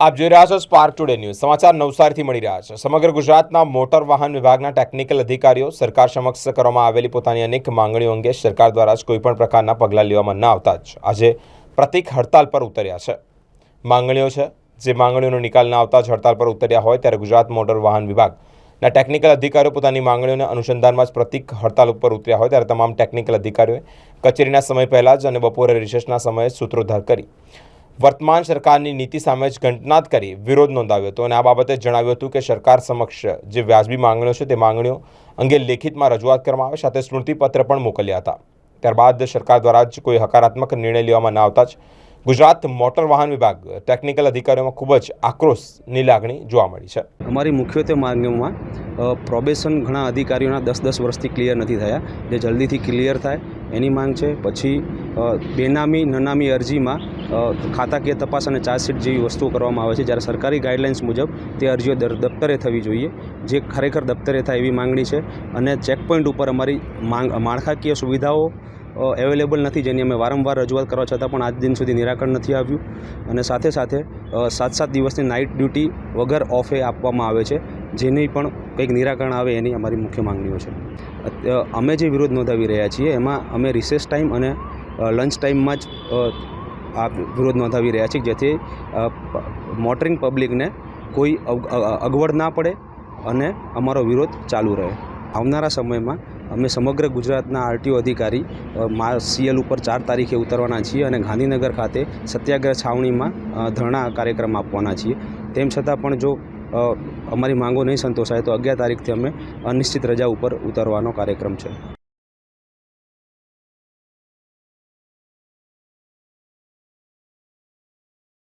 આપ જોઈ રહ્યા છો સ્પાર્ક ટુડે ન્યૂઝ સમાચાર નવસારીથી મળી રહ્યા છે. સમગ્ર ગુજરાતના મોટર વાહન વિભાગના ટેકનિકલ અધિકારીઓ સરકાર સમક્ષ કરવામાં આવેલી પોતાની અનેક માંગણીઓ અંગે સરકાર દ્વારા જ કોઈપણ પ્રકારના પગલાં લેવામાં ન આવતા જ આજે પ્રતિક હડતાલ પર ઉતર્યા છે. માંગણીઓ છે. જે માંગણીઓનો નિકાલ ન આવતા જ હડતાલ પર ઉતર્યા હોય ત્યારે ગુજરાત મોટર વાહન વિભાગના ટેકનિકલ અધિકારીઓ પોતાની માંગણીઓને અનુસંધાનમાં જ પ્રતિક હડતાલ ઉપર ઉતર્યા હોય ત્યારે તમામ ટેકનિકલ અધિકારીઓએ કચેરીના સમય પહેલાં જ અને બપોરે રિસેસના સમયે સૂત્રોદ્ધાર કરી. વર્તમાન સરકારની નીતિ સામે જ ઘંટનાદ કરી વિરોધ નોંધાવ્યો હતો અને આ બાબતે જણાવ્યું હતું કે સરકાર સમક્ષ જે વ્યાજબી માંગણીઓ છે તે માંગણીઓ અંગે લેખિતમાં રજૂઆત કરવામાં આવે, સાથે સ્મૃતિપત્ર પણ મોકલ્યા હતા. ત્યારબાદ સરકાર દ્વારા જ કોઈ હકારાત્મક નિર્ણય લેવામાં ન આવતા જ ગુજરાત મોટર વાહન વિભાગ ટેકનિકલ અધિકારીઓમાં ખૂબ જ આક્રોશની લાગણી જોવા મળી છે. અમારી મુખ્યત્વે માંગણીઓમાં પ્રોબેશન ઘણા અધિકારીઓના દસ દસ વર્ષથી ક્લિયર નથી થયા. જે જલ્દીથી ક્લિયર થાય એની માંગ છે. પછી બેનામી, નનામી અરજીમાં ખાતાકીય તપાસ અને ચાર્જશીટ જેવી વસ્તુઓ કરવામાં આવે છે. જ્યારે સરકારી ગાઈડલાઇન્સ મુજબ તે અરજીઓ દર દફતરે થવી જોઈએ, જે ખરેખર દફતરે થાય એવી માંગણી છે. અને ચેકપોઇન્ટ ઉપર અમારી માંગ, માળખાકીય સુવિધાઓ અવેલેબલ નથી, જેની અમે વારંવાર રજૂઆત કરવા છતાં પણ આજ દિન સુધી નિરાકરણ નથી આવ્યું. અને સાથે સાથે સાત સાત દિવસની નાઇટ ડ્યુટી વગર ઓફે આપવામાં આવે છે, જેની પણ કંઈક નિરાકરણ આવે એની અમારી મુખ્ય માંગણીઓ છે. અમે જે વિરોધ નોંધાવી રહ્યા છીએ, એમાં અમે રિસેસ ટાઈમ અને લંચ ટાઈમમાં જ આ વિરોધ નોંધાવી રહ્યા છીએ, જેથી મોટરિંગ પબ્લિકને કોઈ અગવડ ના પડે અને અમારો વિરોધ ચાલુ રહે. આવનારા સમયમાં અમે સમગ્ર ગુજરાતના આરટીઓ અધિકારી મા, સીએલ ઉપર ચાર તારીખે ઉતરવાના છીએ અને ગાંધીનગર ખાતે સત્યાગ્રહ છાવણીમાં ધરણા કાર્યક્રમ આપવાના છીએ. તેમ છતાં પણ જો અમારી માંગો નહીં સંતોષાય, તો અગિયાર તારીખથી અમે અનિશ્ચિત રજા ઉપર ઉતરવાનો કાર્યક્રમ છે.